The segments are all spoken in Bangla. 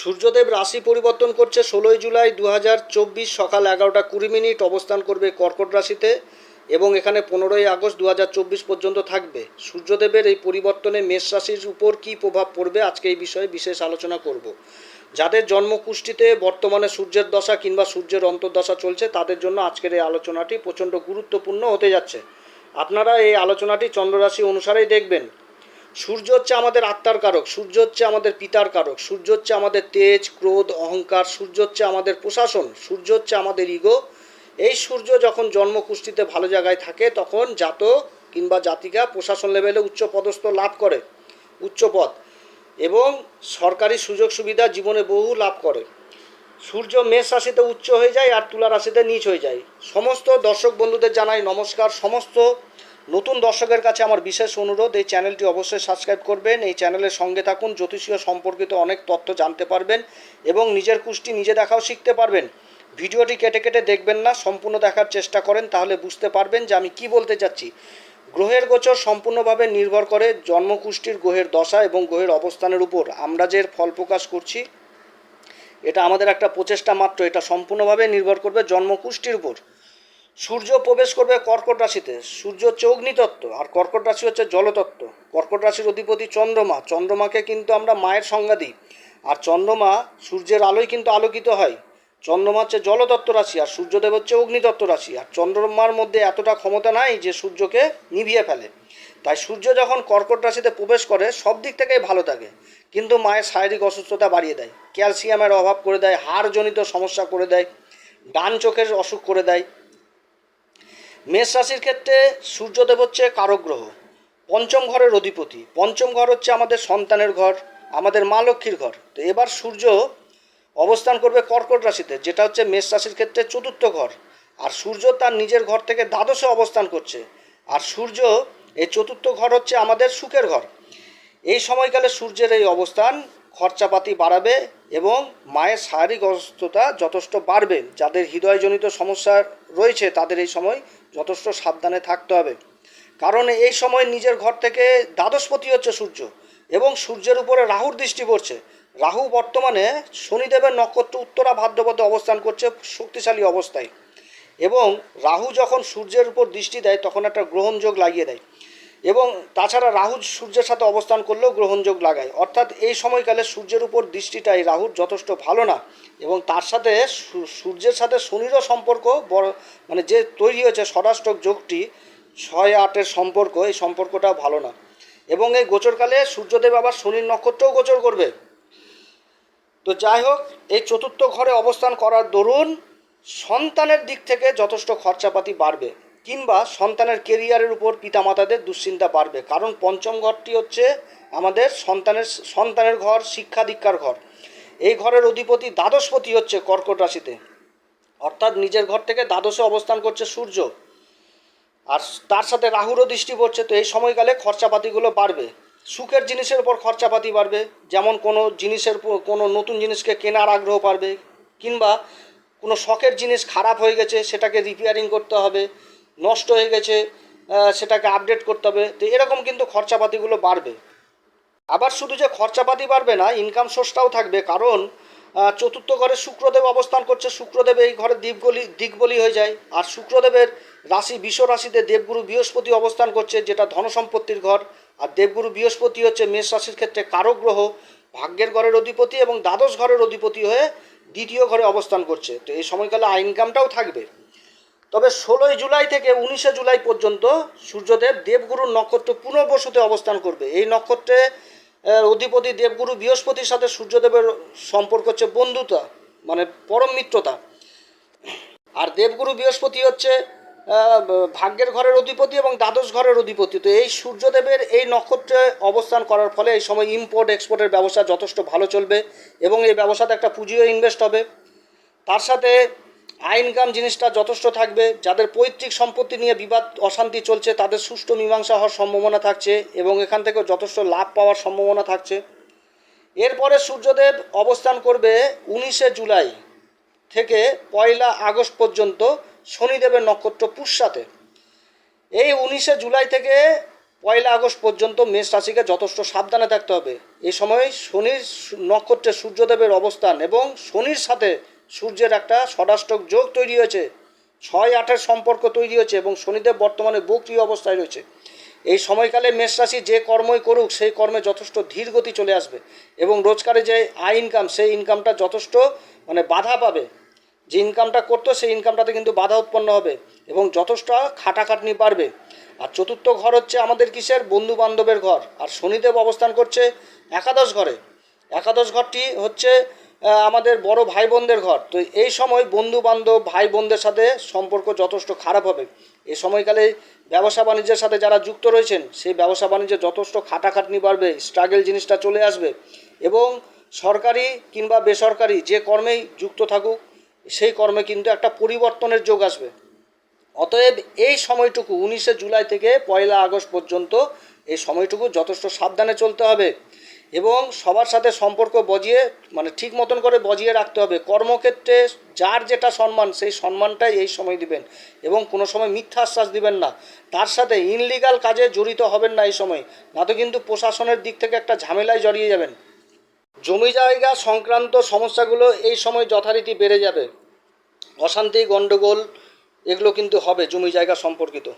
সূর্যদেব রাশি পরিবর্তন করছে ষোলোই জুলাই দু হাজার চব্বিশ সকাল এগারোটা কুড়ি মিনিট অবস্থান করবে কর্কট রাশিতে এবং এখানে পনেরোই আগস্ট দু হাজার চব্বিশ পর্যন্ত থাকবে। সূর্যদেবের এই পরিবর্তনে মেষ রাশির উপর কী প্রভাব পড়বে আজকে এই বিষয়ে বিশেষ আলোচনা করব। যাদের জন্মকুষ্ঠিতে বর্তমানে সূর্যের দশা কিংবা সূর্যের অন্তর্দশা চলছে, তাদের জন্য আজকের এই আলোচনাটি প্রচণ্ড গুরুত্বপূর্ণ হতে যাচ্ছে। আপনারা এই আলোচনাটি চন্দ্ররাশি অনুসারেই দেখবেন। সূর্য হচ্ছে আমাদের আত্মার কারক, সূর্য হচ্ছে আমাদের পিতার কারক, সূর্য হচ্ছে আমাদের তেজ, ক্রোধ, অহংকার, সূর্য হচ্ছে আমাদের প্রশাসন, সূর্য হচ্ছে আমাদের ইগো এই সূর্য যখন জন্মকুষ্ঠিতে ভালো জায়গায় থাকে, তখন জাতক কিংবা জাতিকা প্রশাসন লেভেলে উচ্চ পদস্থ লাভ করে, উচ্চ পদ। এবং সরকারি সুযোগ সুবিধা জীবনে বহু লাভ করে। সূর্য মেষ রাশিতে উচ্চ হয়ে যায় আর তুলা রাশিতে নিচ হয়ে যায়। সমস্ত দর্শক বন্ধুদের জানাই নমস্কার। সমস্ত নতুন দর্শকের কাছে আমার বিশেষ অনুরোধ, এই চ্যানেলটি অবশ্যই সাবস্ক্রাইব করবেন। এই চ্যানেলের সঙ্গে থাকুন, জ্যোতিষীয় সম্পর্কিত অনেক তথ্য জানতে পারবেন এবং নিজের কুষ্টি নিজে দেখাও শিখতে পারবেন। ভিডিওটি কেটে কেটে দেখবেন না, সম্পূর্ণ দেখার চেষ্টা করেন, তাহলে বুঝতে পারবেন যে আমি কি বলতে চাচ্ছি। গ্রহের গোচর সম্পূর্ণভাবে নির্ভর করে জন্মকুষ্টির গ্রহের দশা এবং গ্রহের অবস্থানের উপর। আমরা যে ফল প্রকাশ করছি, এটা আমাদের একটা প্রচেষ্টা মাত্র, এটা সম্পূর্ণভাবে নির্ভর করবে জন্মকুষ্টির উপর। সূর্য প্রবেশ করবে কর্কট রাশিতে। সূর্য হচ্ছে অগ্নিতত্ত্ব আর কর্কট রাশি হচ্ছে জলতত্ত্ব। কর্কট রাশির অধিপতি চন্দ্রমা। চন্দ্রমাকে কিন্তু আমরা মায়ের সংজ্ঞা দিই। আর চন্দ্রমা সূর্যের আলোয় কিন্তু আলোকিত হয়। চন্দ্রমা হচ্ছে জলতত্ত্ব রাশি আর সূর্যদেব হচ্ছে অগ্নিতত্ত্ব রাশি। আর চন্দ্রমার মধ্যে এতটা ক্ষমতা নাই যে সূর্যকে নিভিয়ে ফেলে। তাই সূর্য যখন কর্কট রাশিতে প্রবেশ করে, সব দিক থেকেই ভালো থাকে। কিন্তু মায়ের শারীরিক অসুস্থতা বাড়িয়ে দেয়। ক্যালসিয়ামের অভাব করে দেয়। হাড়জনিত সমস্যা করে দেয়। ডান চোখের অসুখ করে দেয়। মেষ রাশির ক্ষেত্রে সূর্যদেব হচ্ছে কারক গ্রহ। পঞ্চম ঘরের অধিপতি। পঞ্চম ঘর হচ্ছে আমাদের সন্তানের ঘর, আমাদের মা লক্ষ্মীর ঘর। তো এবার সূর্য অবস্থান করবে কর্কট রাশিতে, যেটা হচ্ছে মেষ রাশির ক্ষেত্রে চতুর্থ ঘর। আর সূর্য তার নিজের ঘর থেকে দ্বাদশে অবস্থান করছে। আর সূর্য এই চতুর্থ ঘর হচ্ছে আমাদের সুখের ঘর। এই সময়কালে সূর্যের এই অবস্থান খরচাপাতি বাড়াবে এবং মায়ের শারীরিক অসুস্থতা যথেষ্ট বাড়বে। যাদের হৃদয়জনিত সমস্যা রয়েছে তাদের এই সময় যথেষ্ট সাবধানে থাকতে হবে। কারণ এই সময় নিজের ঘর থেকে দ্বাদশপতি হচ্ছে সূর্য এবং সূর্যের উপরে রাহুর দৃষ্টি পড়ছে। রাহু বর্তমানে শনিদেবের নক্ষত্র উত্তরা ভাদ্রপদে অবস্থান করছে শক্তিশালী অবস্থায় এবং রাহু যখন সূর্যের উপর দৃষ্টি দেয়, তখন একটা গ্রহণযোগ লাগিয়ে দেয়। এবং তাছাড়া রাহু সূর্যের সাথে অবস্থান করলেও গ্রহণযোগ লাগায়। অর্থাৎ এই সময়কালে সূর্যের উপর দৃষ্টিটা এই রাহুর যথেষ্ট ভালো না এবং তার সাথে সূর্যের সাথে শনিরও সম্পর্ক বড় মানে যে তৈরি হয়েছে ষড়াষ্টক যোগটি, ছয় আটের সম্পর্ক, এই সম্পর্কটা ভালো না। এবং এই গোচরকালে সূর্যদেব আবার শনির নক্ষত্রও গোচর করবে। তো যাই হোক, এই চতুর্থ ঘরে অবস্থান করার দরুন সন্তানের দিক থেকে যথেষ্ট খরচাপাতি বাড়বে। কিংবা সন্তানের কেরিয়ারের উপর পিতামাতাদের দুশ্চিন্তা বাড়বে। কারণ পঞ্চম ঘরটি হচ্ছে আমাদের সন্তানের সন্তানের ঘর, শিক্ষা দীক্ষার ঘর। এই ঘরের অধিপতি দ্বাদশপতি হচ্ছে কর্কট রাশিতে। অর্থাৎ নিজের ঘর থেকে দ্বাদশে অবস্থান করছে সূর্য। আর তার সাথে রাহুরও দৃষ্টি পড়ছে, তো এই সময়কালে খরচাপাতিগুলো বাড়বে। সুখের জিনিসের উপর খরচাপাতি বাড়বে, যেমন কোনো জিনিসের কোনো নতুন জিনিসকে কেনার আগ্রহ বাড়বে, কিংবা কোনো শখের জিনিস খারাপ হয়ে গেছে, সেটাকে রিপেয়ারিং করতে হবে। নষ্ট হয়ে গেছে সেটাকে আপডেট করতে হবে। তো এরকম কিন্তু খরচাপাতিগুলো বাড়বে। আবার শুধু যে খরচাপাতি বাড়বে না ইনকাম সোর্সটাও থাকবে। কারণ চতুর্থ ঘরে শুক্রদেব অবস্থান করছে, শুক্রদেব এই ঘরে দ্বীপগলি দিকবলি হয়ে যায়। আর শুক্রদেবের রাশি বিশ্ব রাশিতে দেবগুরু বৃহস্পতি অবস্থান করছে, যেটা ধনসম্পত্তির ঘর। আর দেবগুরু বৃহস্পতি হচ্ছে মেষ রাশির ক্ষেত্রে কারক গ্রহ, ভাগ্যের ঘরের অধিপতি এবং দ্বাদশ ঘরের অধিপতি হয়ে দ্বিতীয় ঘরে অবস্থান করছে। তো এই সময়কালে ইনকামটাও থাকবে। তবে ষোলোই জুলাই থেকে উনিশে জুলাই পর্যন্ত সূর্যদেব দেবগুরুর নক্ষত্র পুনর্বসুতে অবস্থান করবে। এই নক্ষত্রে অধিপতি দেবগুরু বৃহস্পতির সাথে সূর্যদেবের সম্পর্ক হচ্ছে বন্ধুতা মানে পরম মিত্রতা। আর দেবগুরু বৃহস্পতি হচ্ছে ভাগ্যের ঘরের অধিপতি এবং দ্বাদশ ঘরের অধিপতি। তো এই সূর্যদেবের এই নক্ষত্রে অবস্থান করার ফলে এই সময় ইম্পোর্ট এক্সপোর্টের ব্যবসা যথেষ্ট ভালো চলবে এবং এই ব্যবসাতে একটা পুঁজিও ইনভেস্ট হবে। তার সাথে আয় ইনকাম জিনিসটা যথেষ্ট থাকবে। যাদের পৈতৃক সম্পত্তি নিয়ে বিবাদ, অশান্তি চলছে, তাদের সুষ্ঠু মীমাংসা হওয়ার সম্ভাবনা থাকছে এবং এখান থেকে যথেষ্ট লাভ পাওয়ার সম্ভাবনা থাকছে। এরপরে সূর্যদেব অবস্থান করবে উনিশে জুলাই থেকে পয়লা আগস্ট পর্যন্ত শনিদেবের নক্ষত্র পুষ্যাতে। এই উনিশে জুলাই থেকে পয়লা আগস্ট পর্যন্ত মেষ রাশিকে যথেষ্ট সাবধানে থাকতে হবে। এই সময় শনির নক্ষত্রে সূর্যদেবের অবস্থান এবং শনির সাথে সূর্যের একটা ষড়াষ্টক যোগ তৈরি হয়েছে। ছয় আটের সম্পর্ক তৈরি হয়েছে এবং শনিদেব বর্তমানে বক্রি অবস্থায় রয়েছে। এই সময়কালে মেষ রাশি যে কর্মই করুক, সেই কর্মে যথেষ্ট ধীর গতি চলে আসবে এবং রোজগারে যে আয় ইনকাম সেই ইনকামটা যথেষ্ট মানে বাধা পাবে। যে ইনকামটা করতো, সেই ইনকামটাতে কিন্তু বাধা উৎপন্ন হবে এবং যথেষ্ট খাটাখাটনি বাড়বে। আর চতুর্থ ঘর হচ্ছে আমাদের কিসের? বন্ধু বান্ধবের ঘর। আর শনিদেব অবস্থান করছে একাদশ ঘরে। একাদশ ঘরটি হচ্ছে আমাদের বড় ভাই বোনদের ঘর। তো এই সময় বন্ধু বান্ধব ভাই বোনদের সাথে সম্পর্ক যথেষ্ট খারাপ হবে। এই সময়কালে ব্যবসা বাণিজ্যের সাথে যারা যুক্ত রয়েছেন, সেই ব্যবসা বাণিজ্যে যথেষ্ট খাটাখাটনি বাড়বে স্ট্রাগেল জিনিসটা চলে আসবে এবং সরকারি কিংবা বেসরকারি যে কর্মেই যুক্ত থাকুক, সেই কর্মে কিন্তু একটা পরিবর্তনের যোগ আসবে। অতএব এই সময়টুকু, উনিশে জুলাই থেকে পয়লা আগস্ট পর্যন্ত এই সময়টুকু যথেষ্ট সাবধানে চলতে হবে। এবং সবার সাথে সম্পর্ক বজিয়ে মানে ঠিক মতন করে বজিয়ে রাখতে হবে। কর্মক্ষেত্রে যার যেটা সম্মান, সেই সম্মানটাই এই সময় দিবেন এবং কোনো সময় মিথ্যা আশ্বাস দিবেন না। তার সাথে ইনলিগাল কাজে জড়িত হবেন না এই সময়। না তো কিন্তু প্রশাসনের দিক থেকে একটা ঝামেলায় জড়িয়ে যাবেন। জমি জায়গা সংক্রান্ত সমস্যাগুলো এই সময় যথারীতি বেড়ে যাবে। অশান্তি গণ্ডগোল এগুলো কিন্তু হবে জমি জায়গা সম্পর্কিত।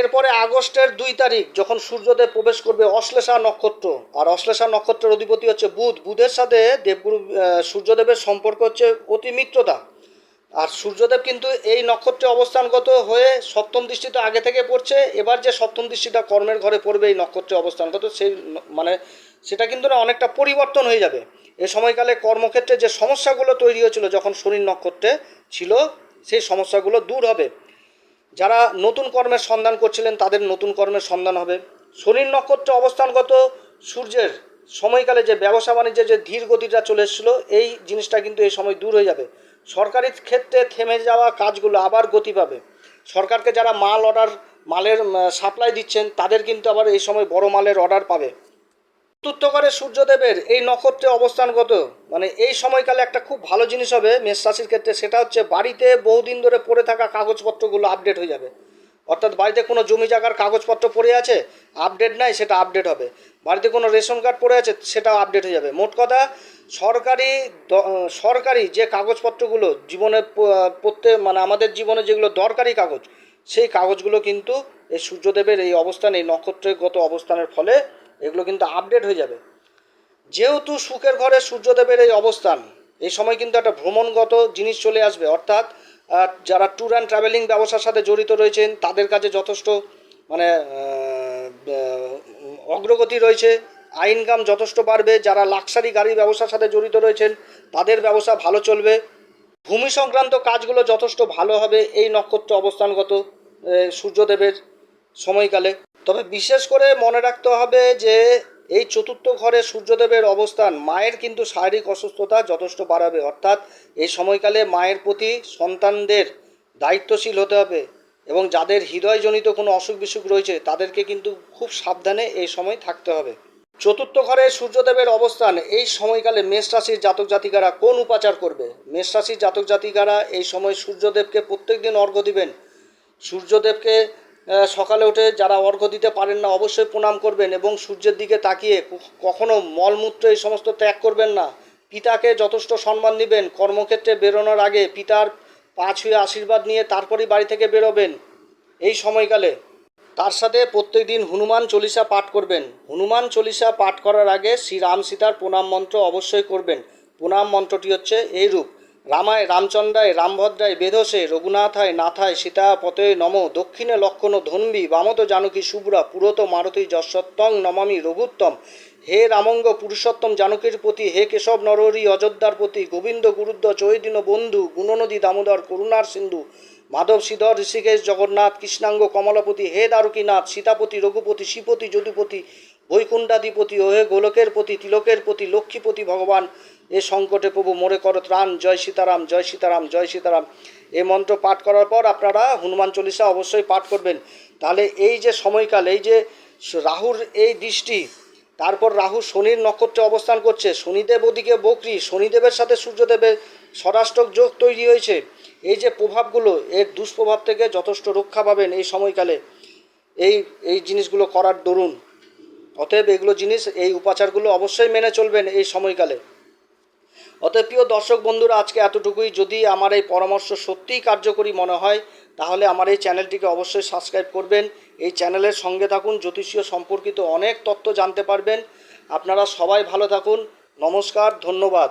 এরপরে আগস্টের দুই তারিখ, যখন সূর্যদেব প্রবেশ করবে অশ্লেষা নক্ষত্র। আর অশ্লেষা নক্ষত্রের অধিপতি হচ্ছে বুধ। বুধের সাথে দেবগুরু সূর্যদেবের সম্পর্ক হচ্ছে অতি মিত্রতা। আর সূর্যদেব কিন্তু এই নক্ষত্রে অবস্থানগত হয়ে সপ্তম দৃষ্টিতে আগে থেকে পড়ছে। এবার যে সপ্তম দৃষ্টিটা কর্মের ঘরে পড়বে এই নক্ষত্রে অবস্থানগত, সেই মানে সেটা কিন্তু না অনেকটা পরিবর্তন হয়ে যাবে। এ সময়কালে কর্মক্ষেত্রে যে সমস্যাগুলো তৈরি হয়েছিল যখন শনির নক্ষত্রে ছিল, সেই সমস্যাগুলো দূর হবে। যারা নতুন কর্মের সন্ধান করছিলেন, তাদের নতুন কর্মের সন্ধান হবে। শনির নক্ষত্রে অবস্থানগত সূর্যের সময়কালে যে ব্যবসা বাণিজ্যে যে ধীর গতিটা চলে এসেছিল, এই জিনিসটা কিন্তু এই সময় দূর হয়ে যাবে। সরকারি ক্ষেত্রে থেমে যাওয়া কাজগুলো আবার গতি পাবে। সরকারকে যারা মাল অর্ডার মালের সাপ্লাই দিচ্ছেন, তাদের কিন্তু আবার এই সময় বড় মালের অর্ডার পাবে। চতুর্থ সূর্যদেবের এই নক্ষত্রে অবস্থানগত মানে এই সময়কালে একটা খুব ভালো জিনিস হবে মেষ রাশির ক্ষেত্রে, সেটা হচ্ছে বাড়িতে বহুদিন ধরে পড়ে থাকা কাগজপত্রগুলো আপডেট হয়ে যাবে। অর্থাৎ বাড়িতে কোনো জমি জায়গার কাগজপত্র পড়ে আছে আপডেট নাই, সেটা আপডেট হবে। বাড়িতে কোনো রেশন কার্ড পড়ে আছে, সেটাও আপডেট হয়ে যাবে। মোট কথা, সরকারি সরকারি যে কাগজপত্রগুলো জীবনে প্রত্যেক মানে আমাদের জীবনে যেগুলো দরকারি কাগজ, সেই কাগজগুলো কিন্তু এই সূর্যদেবের এই অবস্থান, এই নক্ষত্রগত অবস্থানের ফলে এগুলো কিন্তু আপডেট হয়ে যাবে। যেহেতু সুখের ঘরে সূর্যদেবের এই অবস্থান, এই সময় কিন্তু একটা ভ্রমণগত জিনিস চলে আসবে। অর্থাৎ যারা ট্যুর অ্যান্ড ট্রাভেলিং ব্যবসার সাথে জড়িত রয়েছেন, তাদের কাছে যথেষ্ট মানে অগ্রগতি রয়েছে। আয় ইনকাম যথেষ্ট বাড়বে। যারা লাক্সারি গাড়ি ব্যবসার সাথে জড়িত রয়েছেন, তাদের ব্যবসা ভালো চলবে। ভূমি সংক্রান্ত কাজগুলো যথেষ্ট ভালো হবে। এই নক্ষত্র অবস্থানগত সূর্যদেবের সময়কালে। তবে বিশেষ করে মনে রাখতে হবে যে, এই চতুর্থ ঘরে সূর্যদেবের অবস্থান মায়ের কিন্তু শারীরিক অসুস্থতা যথেষ্ট বাড়াবে। অর্থাৎ এই সময়কালে মায়ের প্রতি সন্তানদের দায়িত্বশীল হতে হবে এবং যাদের হৃদয়জনিত কোনো অসুখ বিসুখ রয়েছে, তাদেরকে কিন্তু খুব সাবধানে এই সময় থাকতে হবে। চতুর্থ ঘরে সূর্যদেবের অবস্থান, এই সময়কালে মেষ রাশির জাতক জাতিকারা কোন উপাচার করবে? মেষ রাশির জাতক জাতিকারা এই সময় সূর্যদেবকে প্রত্যেক দিন অর্ঘ্য দিবেন। সূর্যদেবকে সকালে উঠে যারা অর্ঘ্য দিতে পারেন না, অবশ্যই প্রণাম করবেন এবং সূর্যের দিকে তাকিয়ে কখনো মলমূত্র এই সমস্ত ত্যাগ করবেন না। পিতাকে যথেষ্ট সম্মান দিবেন। কর্মক্ষেত্রে বেরোনোর আগে পিতার পা ছুঁয়ে আশীর্বাদ নিয়ে তারপরই বাড়ি থেকে বেরোবেন এই সময়কালে। তার সাথে প্রত্যেক দিন হনুমান চল্লিশা পাঠ করবেন। হনুমান চল্লিশা পাঠ করার আগে শ্রী রাম সীতার প্রণাম মন্ত্র অবশ্যই করবেন। প্রণাম মন্ত্রটি হচ্ছে এই রূপ। রামায় রামচন্দ্রায়, রামভদ্রায় বেধসে রঘুনাথায়, নাথায় সীতা পতয়ে নম, দক্ষিণে লক্ষণ ধন্বী, বামত জানকী শুভ্রা পুরত মারতী যশত্তং নমামি রঘুত্তম। হে রামঙ্গ পুরুষোত্তম জানকীর প্রতি, হে কেশব নরহরি অযোধ্যার প্রতি, গোবিন্দ গুরুদ্দ চৈদিন বন্ধু, গুণনদী দামোদর, করুণার সিন্ধু, মাধব শ্রীধর ঋষিকেশ, জগন্নাথ, কৃষ্ণাঙ্গ, কমলাপতি, হে দ্বারকীনাথ, সীতাপতি, রঘুপতি শ্রীপতি যদুপতি, বৈকুণ্ঠাধিপতি ও হে গোলকের প্রতি, তিলকের প্রতি, লক্ষ্মীপতি, ভগবান এ সংকটে প্রভু মোরে কর ত্রাণ, জয় সীতারাম জয় সীতারাম জয় সীতারাম। এই মন্ত্র পাঠ করার পর আপনারা হনুমান চল্লিশা অবশ্যই পাঠ করবেন। তাহলে এই যে সময়কাল, এই যে রাহুর এই দৃষ্টি, তারপর রাহু শনির নক্ষত্রে অবস্থান করছে, শনিদেব ওদিকে বকরি, শনিদেবের সাথে সূর্যদেবের স্বরাষ্ট্রক যোগ তৈরি হয়েছে। এই যে প্রভাবগুলো, এর দুষ্প্রভাব থেকে যথেষ্ট রক্ষা পাবেন এই সময়কালে। এই এই জিনিসগুলো করার দরুন। অতএব এগুলো জিনিস, এই উপাচারগুলো অবশ্যই মেনে চলবেন এই সময়কালে। অতএব প্রিয় দর্শক বন্ধুরা, আজকে এতটুকুই। যদি আমার এই পরামর্শ সত্যিই কার্যকরী মনে হয়, তাহলে আমার এই চ্যানেলটিকে অবশ্যই সাবস্ক্রাইব করবেন। এই চ্যানেলের সঙ্গে থাকুন, জ্যোতিষীয় সম্পর্কিত অনেক তথ্য জানতে পারবেন। আপনারা সবাই ভালো থাকুন। নমস্কার, ধন্যবাদ।